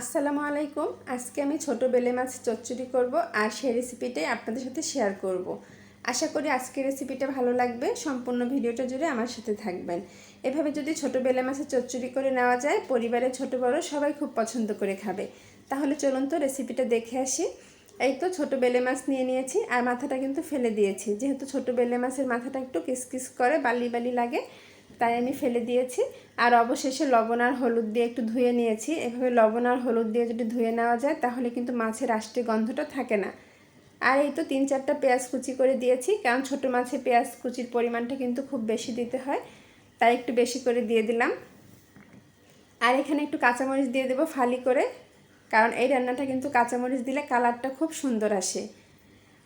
আসসালামু আলাইকুম। আজকে আমি ছোট বেলে মাছ চচ্চড়ি করব আর সেই রেসিপিটাই আপনাদের সাথে শেয়ার করব। আশা করি আজকের রেসিপিটা ভালো লাগবে। সম্পূর্ণ ভিডিওটা জুড়ে আমার সাথে থাকবেন। এভাবে যদি ছোট বেলে মাছের চচ্চড়ি করে নেওয়া যায়, পরিবারের ছোট বড় সবাই খুব পছন্দ করে খাবে। তাহলে চলুন তো রেসিপিটা দেখে আসি। এই তো ছোট বেলে মাছ নিয়ে নিয়েছি আর মাথাটা কিন্তু ফেলে দিয়েছি। যেহেতু ছোট বেলে মাছের মাথাটা একটু কিসকিস করে, বালি বালি লাগে তাই আমি ফেলে দিয়েছি। আর অবশেষে লবণ আর হলুদ দিয়ে একটু ধুয়ে নিয়েছি। এভাবে লবণ আর হলুদ দিয়ে যদি ধুয়ে নেওয়া যায়, তাহলে কিন্তু মাছের আষ্টে গন্ধটা থাকে না। আর এই তো তিন চারটা পেঁয়াজ কুচি করে দিয়েছি, কারণ ছোটো মাছে পেঁয়াজ কুচির পরিমাণটা কিন্তু খুব বেশি দিতে হয়, তাই একটু বেশি করে দিয়ে দিলাম। আর এখানে একটু কাঁচামরিচ দিয়ে দেবো ফালি করে, কারণ এই রান্নাটা কিন্তু কাঁচামরিচ দিলে কালারটা খুব সুন্দর আসে।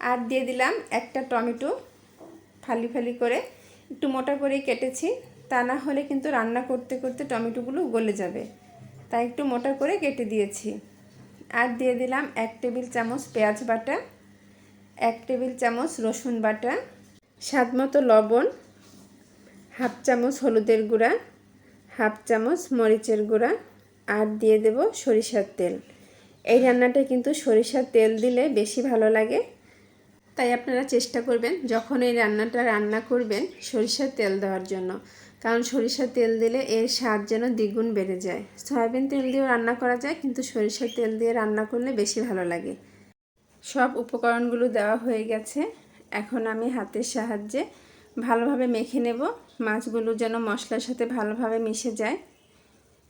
আর দিয়ে দিলাম একটা টমেটো ফালি ফালি করে, একটু মোটা করেই কেটেছি। তা না হলে কিন্তু রান্না করতে করতে টমেটোগুলো গলে যাবে। তাই একটু মোটা করে কেটে দিয়েছি। আর দিয়ে দিলাম এক টেবিল চামচ পেঁয়াজ বাটা, এক টেবিল চামচ রসুন বাটা, স্বাদ মতো লবণ, হাফ চামচ হলুদের গুঁড়া, হাফ চামচ মরিচের গুঁড়া, আর দিয়ে দেব সরিষার তেল। এই রান্নাটা কিন্তু সরিষার তেল দিলে বেশি ভালো লাগে। তাই আপনারা চেষ্টা করবেন যখন এই রান্নাটা রান্না করবেন সরিষার তেল দেওয়ার জন্য। কারণ সরিষার তেল দিলে এর স্বাদ যেন দ্বিগুণ বেড়ে যায়। সয়াবিন তেল দিয়েও রান্না করা যায়, কিন্তু সরিষার তেল দিয়ে রান্না করলে বেশি ভালো লাগে। সব উপকরণগুলো দেওয়া হয়ে গেছে। এখন আমি হাতের সাহায্যে ভালোভাবে মেখে নেব। মাছগুলো যেন মশলার সাথে ভালোভাবে মিশে যায়।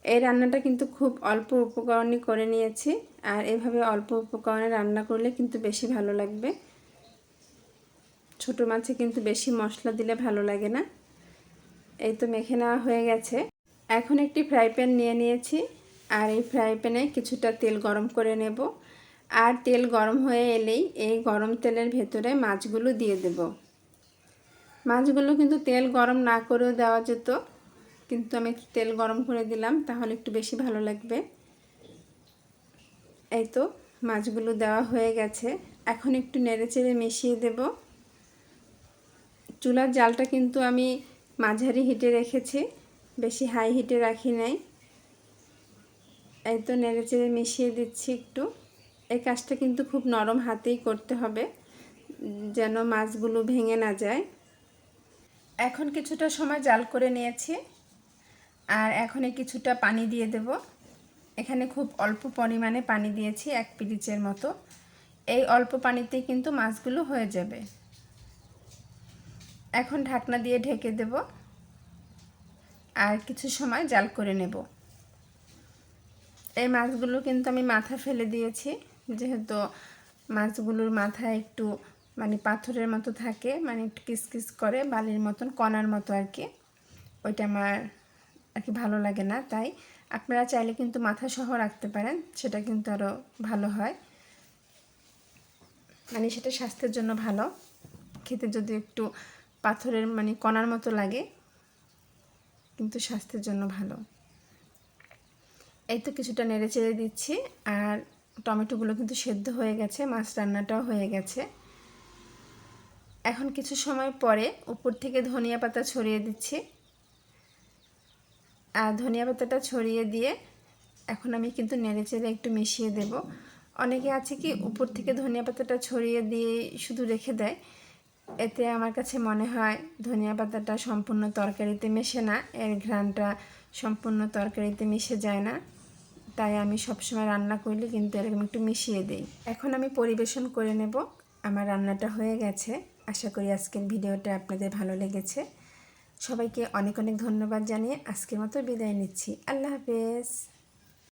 এই রান্নাটা কিন্তু খুব অল্প উপকরণই করে নিয়েছি। আর এভাবে অল্প উপকরণে রান্না করলে কিন্তু বেশি ভালো লাগবে। ছোটো মাছে কিন্তু বেশি মশলা দিলে ভালো লাগে না। এই তো মেখে নেওয়া হয়ে গেছে। এখন একটি ফ্রাই প্যান নিয়ে নিয়েছি আর এই ফ্রাই প্যানে কিছুটা তেল গরম করে নেব। আর তেল গরম হয়ে এলেই এই গরম তেলের ভেতরে মাছগুলো দিয়ে দেব। মাছগুলো কিন্তু তেল গরম না করেও দেওয়া যেত, কিন্তু আমি একটু তেল গরম করে দিলাম, তাহলে একটু বেশি ভালো লাগবে। এই তো মাছগুলো দেওয়া হয়ে গেছে। এখন একটু নেড়ে চেড়ে মিশিয়ে দেব। চুলার জালটা কিন্তু আমি মাঝারি হিটে রেখেছি, বেশি হাই হিটে রাখি নাই। এই তো নেড়ে চেড়ে মিশিয়ে দিচ্ছি একটু। এই কাজটা কিন্তু খুব নরম হাতেই করতে হবে, যেন মাছগুলো ভেঙে না যায়। এখন কিছুটা সময় জাল করে নিয়েছি, আর এখন কিছুটা পানি দিয়ে দেব। এখানে খুব অল্প পরিমাণে পানি দিয়েছি, এক পিরিচের মতো। এই অল্প পানিতেই কিন্তু মাছগুলো হয়ে যাবে। এখন ঢাকনা দিয়ে ঢেকে দেব। আর কিছু সময় জাল করে নেব। এই মাছগুলো কিন্তু আমি মাথা ফেলে দিয়েছি। যেহেতু মাছগুলোর মাথা একটু মানে পাথরের মতো থাকে মানে একটু কিসকিস করে, বালির মতন, কণার মতো আর কি। ওইটা আমার আর কি ভালো লাগে না। তাই আপনারা চাইলে কিন্তু মাথা সহ রাখতে পারেন, সেটা কিন্তু আরও ভালো হয়। মানে সেটা স্বাস্থ্যের জন্য ভালো। খেতে যদি একটু পাথরের মানে কণার মতো লাগে, কিন্তু স্বাস্থ্যের জন্য ভালো। এই তো কিছুটা নেড়ে চেড়ে দিচ্ছি, আর টমেটোগুলো কিন্তু সেদ্ধ হয়ে গেছে, মাছ রান্নাটাও হয়ে গেছে। এখন কিছু সময় পরে উপর থেকে ধনিয়া পাতা ছড়িয়ে দিচ্ছি। আর ধনিয়া পাতাটা ছড়িয়ে দিয়ে এখন আমি কিন্তু নেড়ে চেড়ে একটু মিশিয়ে দেব। অনেকে আছে কি, উপর থেকে ধনিয়া পাতাটা ছড়িয়ে দিয়ে শুধু রেখে দেয় এতে আমার কাছে মনে হয় ধনিয়া পাতাটা সম্পূর্ণ তরকারিতে মেশে না, এর ঘ্রাণটা সম্পূর্ণ তরকারিতে মিশে যায় না। তাই আমি সবসময় রান্না করলে কিন্তু এরকম একটু মিশিয়ে দিই। এখন আমি পরিবেশন করে নেব। আমার রান্নাটা হয়ে গেছে। আশা করি আজকের ভিডিওটা আপনাদের ভালো লেগেছে। সবাইকে অনেক অনেক ধন্যবাদ জানিয়ে আজকের মতো বিদায় নিচ্ছি। আল্লাহ হাফেজ।